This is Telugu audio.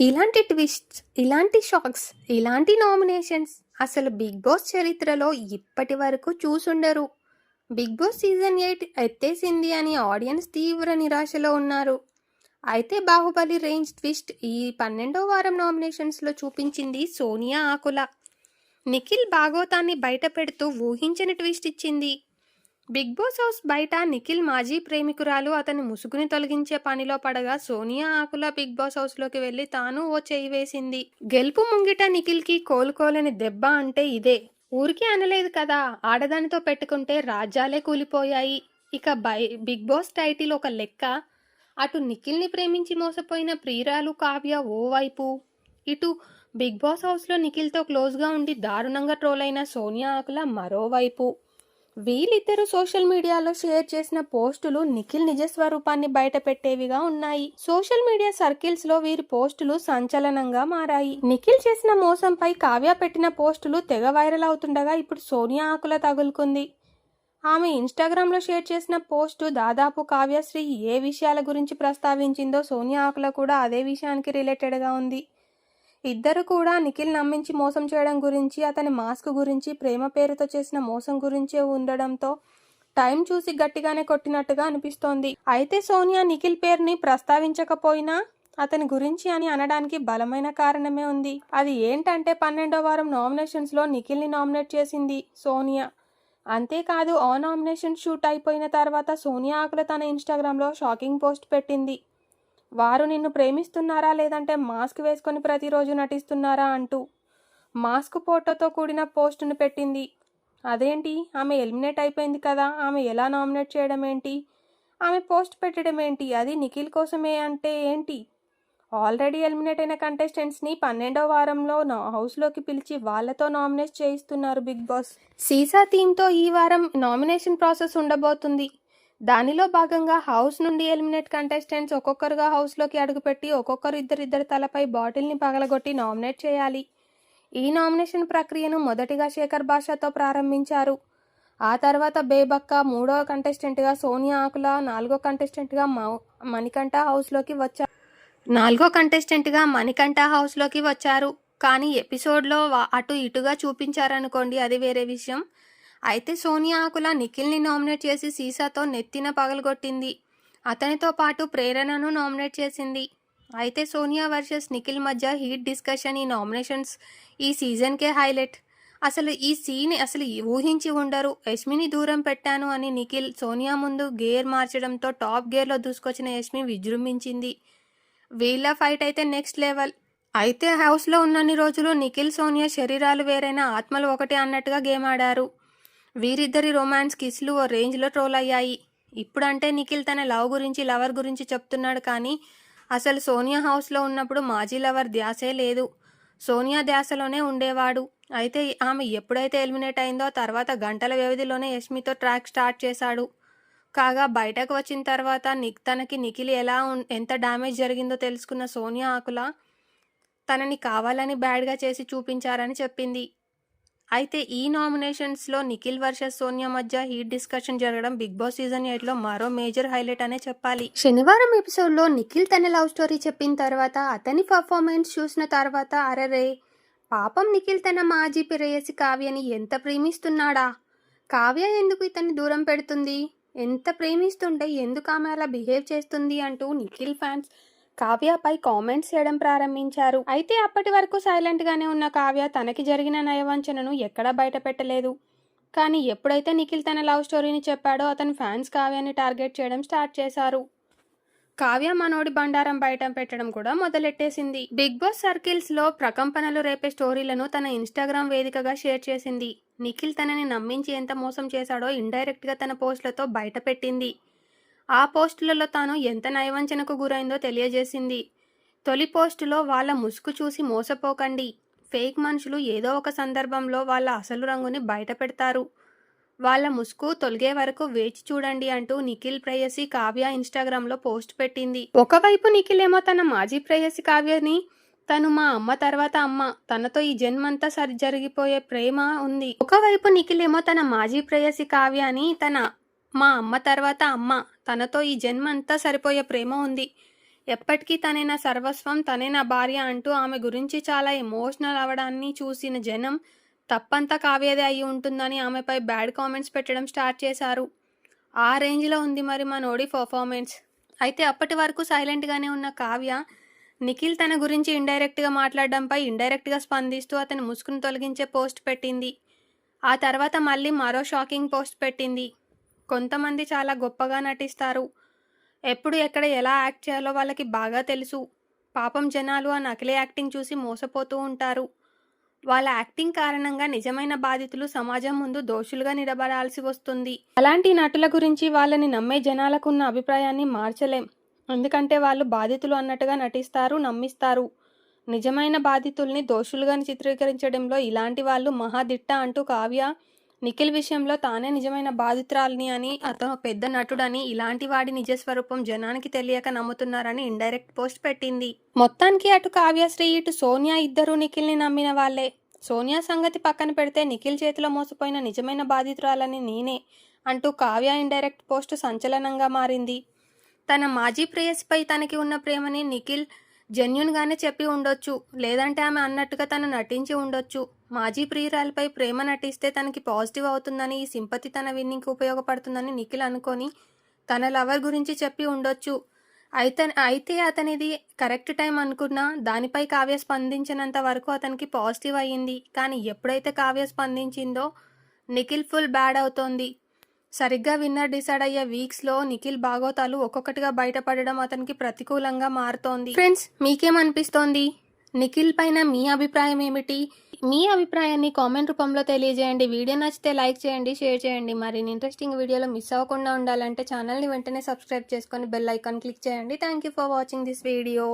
ఇలాంటి ట్విస్ట్స్ ఇలాంటి షాక్స్ ఇలాంటి నామినేషన్స్ అసలు బిగ్ బాస్ చరిత్రలో ఇప్పటి వరకు చూసుండరు. బిగ్ బాస్ సీజన్ ఎయిట్ ఎత్తేసింది అని ఆడియన్స్ తీవ్ర నిరాశలో ఉన్నారు. అయితే బాహుబలి రేంజ్ ట్విస్ట్ ఈ పన్నెండో వారం నామినేషన్స్లో చూపించింది సోనియా ఆకుల. నిఖిల్ భాగవతాన్ని బయట పెడుతూ ఊహించని ట్విస్ట్ ఇచ్చింది. బిగ్ బాస్ హౌస్ బయట నిఖిల్ మాజీ ప్రేమికురాలు అతని ముసుగుని తొలగించే పనిలో పడగా సోనియా ఆకుల బిగ్ బాస్ హౌస్లోకి వెళ్ళి తాను ఓ చేయి వేసింది. గెలుపు ముంగిట నిఖిల్కి కోలుకోలేని దెబ్బ అంటే ఇదే. ఊరికి అనలేదు కదా ఆడదానితో పెట్టుకుంటే రాజ్యాలే కూలిపోయాయి. ఇక బై బిగ్ బాస్ టైటిల్ ఒక లెక్క. అటు నిఖిల్ని ప్రేమించి మోసపోయిన ప్రియురాలు కావ్య ఓవైపు ఇటు బిగ్ బాస్ హౌస్లో నిఖిల్తో క్లోజ్గా ఉండి దారుణంగా ట్రోల్ అయిన సోనియా ఆకుల మరోవైపు వీళ్ళిద్దరూ సోషల్ మీడియాలో షేర్ చేసిన పోస్టులు నిఖిల్ నిజ స్వరూపాన్ని బయటపెట్టేవిగా ఉన్నాయి. సోషల్ మీడియా సర్కిల్స్లో వీరి పోస్టులు సంచలనంగా మారాయి. నిఖిల్ చేసిన మోసంపై కావ్య పెట్టిన పోస్టులు తెగ వైరల్ అవుతుండగా ఇప్పుడు సోనియా ఆకుల తగులుకుంది. ఆమె ఇన్స్టాగ్రామ్లో షేర్ చేసిన పోస్టు దాదాపు కావ్యశ్రీ ఏ విషయాల గురించి ప్రస్తావించిందో సోనియా ఆకుల కూడా అదే విషయానికి రిలేటెడ్గా ఉంది. ఇద్దరు కూడా నిఖిల్ నమ్మించి మోసం చేయడం గురించి అతని మాస్క్ గురించి ప్రేమ పేరుతో చేసిన మోసం గురించే ఉండడంతో టైం చూసి గట్టిగానే కొట్టినట్టుగా అనిపిస్తోంది. అయితే సోనియా నిఖిల్ పేరుని ప్రస్తావించకపోయినా అతని గురించి అని అనడానికి బలమైన కారణమే ఉంది. అది ఏంటంటే పన్నెండో వారం నామినేషన్స్లో నిఖిల్ని నామినేట్ చేసింది సోనియా. అంతేకాదు ఆ నామినేషన్ షూట్ అయిపోయిన తర్వాత సోనియా ఆకుల తన ఇన్స్టాగ్రామ్లో షాకింగ్ పోస్ట్ పెట్టింది. వారు నిన్ను ప్రేమిస్తున్నారా లేదంటే మాస్క్ వేసుకొని ప్రతిరోజు నటిస్తున్నారా అంటూ మాస్క్ ఫోటోతో కూడిన పోస్టును పెట్టింది. అదేంటి? ఆమె ఎలిమినేట్ అయిపోయింది కదా. ఆమె ఎలా నామినేట్ చేయడం ఏంటి ఆమె పోస్ట్ పెట్టడం ఏంటి అది నిఖిల్ కోసమే అంటే ఏంటి? ఆల్రెడీ ఎలిమినేట్ అయిన కంటెస్టెంట్స్ని పన్నెండో వారంలో నా హౌస్లోకి పిలిచి వాళ్ళతో నామినేట్ చేయిస్తున్నారు బిగ్ బాస్. సీసా థీమ్తో ఈ వారం నామినేషన్ ప్రాసెస్ ఉండబోతుంది. దానిలో భాగంగా హౌస్ నుండి ఎలిమినేట్ కంటెస్టెంట్స్ ఒక్కొక్కరుగా హౌస్లోకి అడుగుపెట్టి ఒక్కొక్కరు ఇద్దరిద్దరి తలపై బాటిల్ని పగలగొట్టి నామినేట్ చేయాలి. ఈ నామినేషన్ ప్రక్రియను మొదటిగా శేఖర్ భాషతో ప్రారంభించారు. ఆ తర్వాత బేబక్క మూడవ కంటెస్టెంట్గా సోనియా ఆకుల నాలుగో కంటెస్టెంట్గా మౌ- మణికంఠ హౌస్లోకి వచ్చారు. నాలుగో కంటెస్టెంట్గా మణికంఠ హౌస్లోకి వచ్చారు. కానీ ఎపిసోడ్లో అటు ఇటుగా చూపించారనుకోండి అది వేరే విషయం. అయితే సోనియా ఆకుల నిఖిల్ని నామినేట్ చేసి సీసాతో నెత్తిన పగలగొట్టింది. అతనితో పాటు ప్రేరణను నామినేట్ చేసింది. అయితే సోనియా వర్సెస్ నిఖిల్ మధ్య హీట్ డిస్కషన్ ఈ నామినేషన్స్ ఈ సీజన్కే హైలైట్. అసలు ఈ సీన్ అసలు ఊహించి ఉండరు. యష్మిని దూరం పెట్టాను అని నిఖిల్ సోనియా ముందు గేర్ మార్చడంతో టాప్ గేర్లో దూసుకొచ్చిన యష్మి విజృంభించింది. వీళ్ళ ఫైట్ అయితే నెక్స్ట్ లెవెల్. అయితే హౌస్లో ఉన్నన్ని రోజులు నిఖిల్ సోనియా శరీరాలు వేరైన ఆత్మలు ఒకటి అన్నట్టుగా గేమ్ ఆడారు వీరిద్దరి రొమాన్స్ కిస్లు ఓ రేంజ్లో ట్రోల్ అయ్యాయి. ఇప్పుడంటే నిఖిల్ తన లవ్ గురించి లవర్ గురించి చెప్తున్నాడు కానీ అసలు సోనియా హౌస్లో ఉన్నప్పుడు మాజీ లవర్ ధ్యాసే లేదు. సోనియా ధ్యాసలోనే ఉండేవాడు. అయితే ఆమె ఎప్పుడైతే ఎలిమినేట్ అయిందో తర్వాత గంటల వ్యవధిలోనే యష్మితో ట్రాక్ స్టార్ట్ చేశాడు. కాగా బయటకు వచ్చిన తర్వాత నిక్ తనకి నిఖిల్ ఎలా ఎంత డ్యామేజ్ జరిగిందో తెలుసుకున్న సోనియా ఆకుల తనని కావాలని బ్యాడ్గా చేసి చూపించారని చెప్పింది. అయితే ఈ నామినేషన్స్లో నిఖిల్ వర్సెస్ సోనియా మధ్య హీట్ డిస్కషన్ జరగడం బిగ్ బాస్ సీజన్ ఎయిట్లో మరో మేజర్ హైలైట్ అనే చెప్పాలి. శనివారం ఎపిసోడ్లో నిఖిల్ తన లవ్ స్టోరీ చెప్పిన తర్వాత అతని పర్ఫార్మెన్స్ చూసిన తర్వాత అరరే పాపం నిఖిల్ తన మాజీ ప్రేయసి కావ్యని ఎంత ప్రేమిస్తున్నాడా? కావ్య ఎందుకు ఇతన్ని దూరం పెడుతుంది? ఎంత ప్రేమిస్తుంటే ఎందుకు ఆమె అలా బిహేవ్ చేస్తుంది అంటూ నిఖిల్ ఫ్యాన్స్ కావ్యపై కామెంట్స్ చేయడం ప్రారంభించారు. అయితే అప్పటి వరకు సైలెంట్ గానే ఉన్న కావ్య తనకి జరిగిన నయవంచనను ఎక్కడా బయట పెట్టలేదు. కానీ ఎప్పుడైతే నిఖిల్ తన లవ్ స్టోరీని చెప్పాడో అతని ఫ్యాన్స్ కావ్యాన్ని టార్గెట్ చేయడం స్టార్ట్ చేశారు. కావ్య మనోడి బండారం బయట పెట్టడం కూడా మొదలెట్టేసింది. బిగ్ బాస్ సర్కిల్స్లో ప్రకంపనలు రేపే స్టోరీలను తన ఇన్స్టాగ్రామ్ వేదికగా షేర్ చేసింది. నిఖిల్ తనని నమ్మించి ఎంత మోసం చేశాడో ఇండైరెక్ట్గా తన పోస్టులతో బయట పెట్టింది. ఆ పోస్టులలో తాను ఎంత నయవంచనకు గురైందో తెలియజేసింది. తొలి పోస్టులో వాళ్ళ ముసుగు చూసి మోసపోకండి. ఫేక్ మనుషులు ఏదో ఒక సందర్భంలో వాళ్ళ అసలు రంగుని బయట పెడతారు వాళ్ళ ముసుగు తొలగే వరకు వేచి చూడండి అంటూ నిఖిల్ ప్రేయసి కావ్య ఇన్స్టాగ్రామ్లో పోస్ట్ పెట్టింది. ఒకవైపు నిఖిల్ ఏమో తన మాజీ ప్రేయసి కావ్యని తను మా అమ్మ తర్వాత అమ్మ తనతో ఈ జన్మంతా సరి జరిగిపోయే ప్రేమ ఉంది. ఒకవైపు నిఖిల్ ఏమో తన మాజీ ప్రేయసి కావ్యని తన మా అమ్మ తర్వాత అమ్మ. తనతో ఈ జన్మ అంతా సరిపోయే ప్రేమ ఉంది. ఎప్పటికీ తనే నా సర్వస్వం తనే నా భార్య అంటూ ఆమె గురించి చాలా ఎమోషనల్ అవడాన్ని చూసిన జనం తప్పంతా కావ్యదే అయి ఉంటుందని ఆమెపై బ్యాడ్ కామెంట్స్ పెట్టడం స్టార్ట్ చేశారు. ఆ రేంజ్లో ఉంది మరి మనోడి పర్ఫార్మెన్స్. అయితే అప్పటి వరకు సైలెంట్గానే ఉన్న కావ్య నిఖిల్ తన గురించి ఇండైరెక్ట్గా మాట్లాడడంపై ఇండైరెక్ట్గా స్పందిస్తూ అతని ముసుగును తొలగించే పోస్ట్ పెట్టింది. ఆ తర్వాత మళ్ళీ మరో షాకింగ్ పోస్ట్ పెట్టింది. కొంతమంది చాలా గొప్పగా నటిస్తారు. ఎప్పుడు ఎక్కడ ఎలా యాక్ట్ చేయాలో వాళ్ళకి బాగా తెలుసు. పాపం జనాలు ఆ నకిలీ యాక్టింగ్ చూసి మోసపోతూ ఉంటారు. వాళ్ళ యాక్టింగ్ కారణంగా నిజమైన బాధితులు సమాజం ముందు దోషులుగా నిలబడాల్సి వస్తుంది. అలాంటి నటుల గురించి వాళ్ళని నమ్మే జనాలకు ఉన్న అభిప్రాయాన్ని మార్చలేం. ఎందుకంటే వాళ్ళు బాధితులు అన్నట్టుగా నటిస్తారు నమ్మిస్తారు. నిజమైన బాధితుల్ని దోషులుగా చిత్రీకరించడంలో ఇలాంటి వాళ్ళు మహాదిట్ట అంటూ కావ్య నిఖిల్ విషయంలో తానే నిజమైన బాధితురాలిని అని అతను పెద్ద నటుడని ఇలాంటి వాడి నిజస్వరూపం జనానికి తెలియక నమ్ముతున్నారని ఇండైరెక్ట్ పోస్ట్ పెట్టింది. మొత్తానికి అటు కావ్యశ్రీ ఇటు సోనియా ఇద్దరూ నిఖిల్ని నమ్మిన వాళ్ళే. సోనియా సంగతి పక్కన పెడితే నిఖిల్ చేతిలో మోసపోయిన నిజమైన బాధితురాలని నేనే అంటూ కావ్య ఇండైరెక్ట్ పోస్ట్ సంచలనంగా మారింది. తన మాజీ ప్రేయస్పై తనకి ఉన్న ప్రేమని నిఖిల్ జెన్యున్గానే చెప్పి ఉండొచ్చు లేదంటే ఆమె అన్నట్టుగా తను నటించి ఉండొచ్చు. మాజీ ప్రియురాలపై ప్రేమ నటిస్తే తనకి పాజిటివ్ అవుతుందని ఈ సింపతి తన విన్నింగ్కి ఉపయోగపడుతుందని నిఖిల్ అనుకొని తన లవర్ గురించి చెప్పి ఉండొచ్చు. అయితే అయితే అతనిది కరెక్ట్ టైం అనుకున్నా దానిపై కావ్య స్పందించినంత వరకు అతనికి పాజిటివ్ అయ్యింది. కానీ ఎప్పుడైతే కావ్య స్పందించిందో నిఖిల్ ఫుల్ బ్యాడ్ అవుతోంది. సరిగ్గా విన్నర్ డిసైడ్ అయ్యే వీక్స్లో నిఖిల్ భాగోతాలు ఒక్కొక్కటిగా బయటపడడం అతనికి ప్రతికూలంగా మారుతోంది. ఫ్రెండ్స్ మీకేమనిపిస్తోంది? నిఖిల్ పైన మీ అభిప్రాయం ఏమిటి? మీ అభిప్రాయాన్ని కామెంట్ రూపంలో తెలియజేయండి. వీడియో నచ్చితే లైక్ చేయండి షేర్ చేయండి. మరిన్ని ఇంట్రెస్టింగ్ వీడియోలో మిస్ అవ్వకుండా ఉండాలంటే ఛానల్ని వెంటనే సబ్స్క్రైబ్ చేసుకొని బెల్ ఐకాన్ క్లిక్ చేయండి. Thank you for watching this video.